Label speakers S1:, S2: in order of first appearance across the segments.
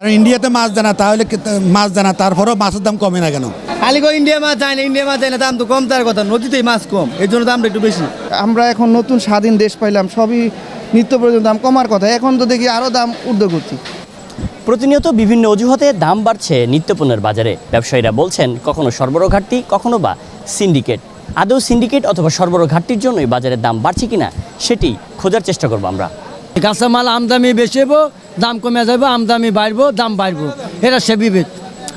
S1: ইন্ডিয়াতে মাছ জানা তাহলে মাছ জানা তারপরেও মাছের দাম কমে না কেন?
S2: খালি কো ইন্ডিয়া মাছ যায় না ইন্ডিয়া মাছ যায় না দাম তো কম তার কথা। নদীতেই মাছ কম এই জন্য দামটা একটু বেশি।
S3: আমরা এখন নতুন স্বাধীন দেশ পাইলাম সবই নিত্য প্রয়োজন দাম কমার কথা। এখন তো দেখি আরও দাম ঊর্ধ্ব করছি
S4: প্রতিনিয়ত বিভিন্ন অজুহাতে দাম বাড়ছে নিত্যপণ্যের বাজারে। ব্যবসায়ীরা বলছেন কখনো সরবরাহ ঘাটতি কখনো বা সিন্ডিকেট। আদৌ সিন্ডিকেট অথবা সরবরাহ ঘাটতির জন্যই বাজারের দাম বাড়ছে কিনা সেটি খোঁজার চেষ্টা করব আমরা।
S5: কাঁচামাল আমদামি বেশি হব দাম কমে যাবে আমদামি বাড়বো, দাম বাড়বো। এটা সে বিবেক।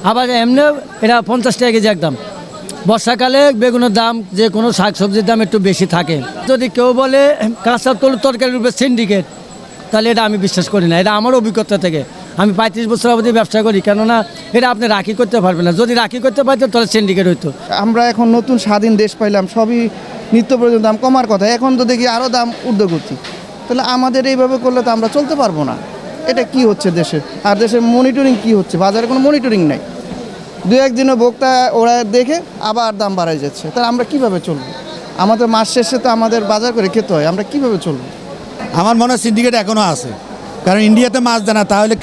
S5: আবার এমনি এটা পঞ্চাশ টাকা কেজি একদম। বর্ষাকালে বেগুনের দাম যে কোনো শাক সবজির দাম একটু বেশি থাকে। যদি কেউ বলে কাঁচা তলু তরকারির উপরে সিন্ডিকেট তাহলে এটা আমি বিশ্বাস করি না। এটা আমার অভিজ্ঞতা থেকে। আমি পঁয়ত্রিশ বছর অবধি ব্যবসা করি, কেননা এটা আপনি রাখি করতে পারবেন না। যদি রাখি করতে পারতেন, তাহলে সিন্ডিকেট হইতো।
S3: আমরা এখন নতুন স্বাধীন দেশ পাইলাম, সবই নিত্য প্রয়োজন দাম কমার কথা। এখন তো দেখি আরও দাম ঊর্ধ্ব করছি তাহলে আমাদের এইভাবে করলে তো আমরা চলতে পারব না। এটা কি হচ্ছে দেশে? আর দেশের মনিটরিং কি হচ্ছে? বাজারে কোনো মনিটরিং নাই। দু একদিনও ভোক্তা ওরা দেখে আবার দাম বাড়াই যাচ্ছে। তাহলে আমরা কীভাবে চলবো? আমাদের মাস শেষে তো আমাদের বাজার করে খেতে হয়। আমরা কীভাবে চলবো?
S1: আমার মনে হয় সিন্ডিকেট এখনও আছে। কারণ ইন্ডিয়াতে মাছ দেয় না, তাহলে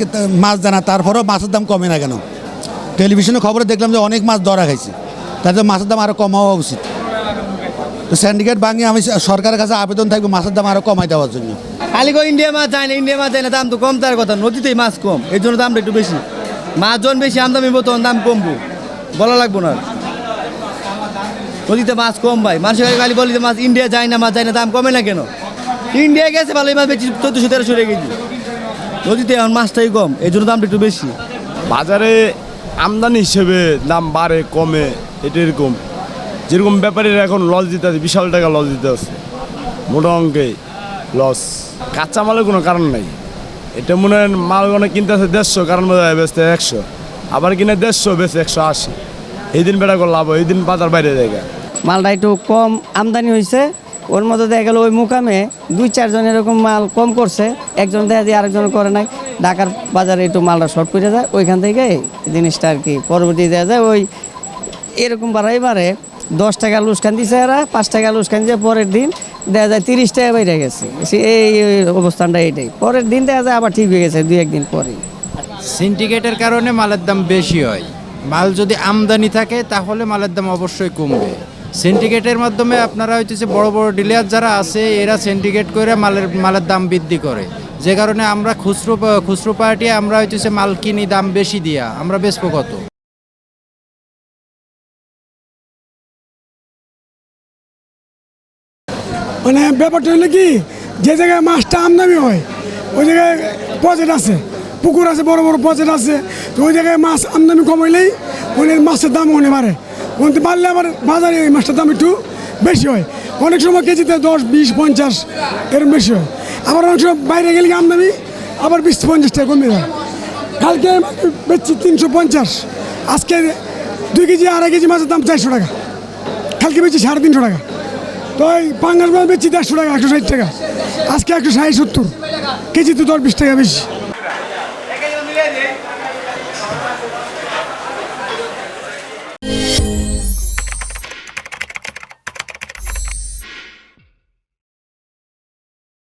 S1: মাছ জানা তারপরেও মাছের দাম কমে না কেন? টেলিভিশনে খবরে দেখলাম যে অনেক মাছ ধরা খাইছে। তাহলে মাছের দাম আরও কম হওয়া উচিত। তো সিন্ডিকেট ভাঙিয়ে আমি সরকারের কাছে আবেদন থাকবে মাছের দাম আরও কমাই দেওয়ার জন্য।
S2: খালি কো ইন্ডিয়া মাছ যায় না ইন্ডিয়া মাছ যায় না, দাম তো কম, তার কথা। নদীতেই মাছ কম, এই জন্য দামটা একটু বেশি। মাছ যখন বেশি আমদামি হব তখন দাম কমবো। বলা লাগবো না। নদীতে মাছ কম ভাই। মানুষের খালি বলি মাছ ইন্ডিয়া যায় না, মাছ যায় না, দাম কমে না কেন? ইন্ডিয়া গেছে ভালো মাছ বেশি চোদ্দোশো, তেরোশো রেখে কেজি। নদীতে এখন মাছটাই কম, এই জন্য দামটা একটু বেশি।
S6: বাজারে আমদানি হিসেবে দাম বাড়ে, কমে এটা এরকম। যেরকম ব্যাপারীরা এখন লস দিতে আছে, বিশাল টাকা লস দিতে আছে, মোটা অঙ্কে লস। কাঁচা মালের কোনো কারণ নাই। এটা মনে হয় মাল অনেক কিনতে আছে দেড়শো, কারণ বোঝা যায় বেচতে একশো। আবার কিনে দেড়শো, বেচে একশো আশি। এই দিন বেড়া করে লাভ এই দিন বাজার বাইরে জায়গা
S7: মালটা একটু কম আমদানি হয়েছে ওর মধ্যে দেখা গেল ওই মুকামে দুই চারজন এরকম মাল কম করছে। একজন দেখা যায় আরেকজন করে নাই। ঢাকার বাজারে একটু মালটা শর্ট পড়ে যায়। ওইখান থেকে জিনিসটা আর কি পরবর্তী দেওয়া যায়। ওই এরকম বাড়াই বাড়ে দশ টাকা লুসকান দিছে এরা, পাঁচ টাকা লুসকান দিয়ে পরের দিন দেখা যায় তিরিশ টাকা বাইরে গেছে। এই অবস্থানটা এইটাই পরের দিন দেখা যায় আবার ঠিক হয়ে গেছে, দুই, একদিন পরে।
S8: সিন্ডিকেটের কারণে মালের দাম বেশি হয়। মাল যদি আমদানি থাকে, তাহলে মালের দাম অবশ্যই কমবে। সিন্ডিকেটের মাধ্যমে আপনারা হইতেছে বড় বড় ডিলার যারা আছে, এরা সিন্ডিকেট করে মালের মালের দাম বৃদ্ধি করে। যে কারণে আমরা খুচরো খুচরো পার্টি, আমরা হইতেছে মাল কিনি, দাম বেশি দিয়া। আমরা বেচবো কত?
S9: মানে ব্যাপারটা হলো কি, যে জায়গায় মাছটা আমদানি হয়, ওই জায়গায় পজেট আছে, পুকুর আছে, বড় বড় পজেট আছে, তো ওই জায়গায় মাছ আমদানি কমাইলেই ওই মাছের দাম ওখানে বাড়ে। ওখানে বাড়লে আবার বাজারে এই মাছটার দাম একটু বেশি হয়। অনেক সময় কেজিতে দশ, বিশ, পঞ্চাশ এরকম বেশি হয়। আবার অনেক সময় বাইরে গেলে আমদানি আবার বিশ, পঞ্চাশ টাকা কমে যায়। কালকে বেচছি তিনশো পঞ্চাশ, আজকে দুই কেজি, আড়াই কেজি মাছের দাম চারশো টাকা। কালকে বেচছি সাড়ে তিনশো টাকা। তো ওই পাঙ্গাস মাছ বেচছি দেড়শো টাকা, একশো ষাট টাকা। আজকে একশো ষাট, সত্তর। কেজি তো দশ বিশ টাকা বেশি।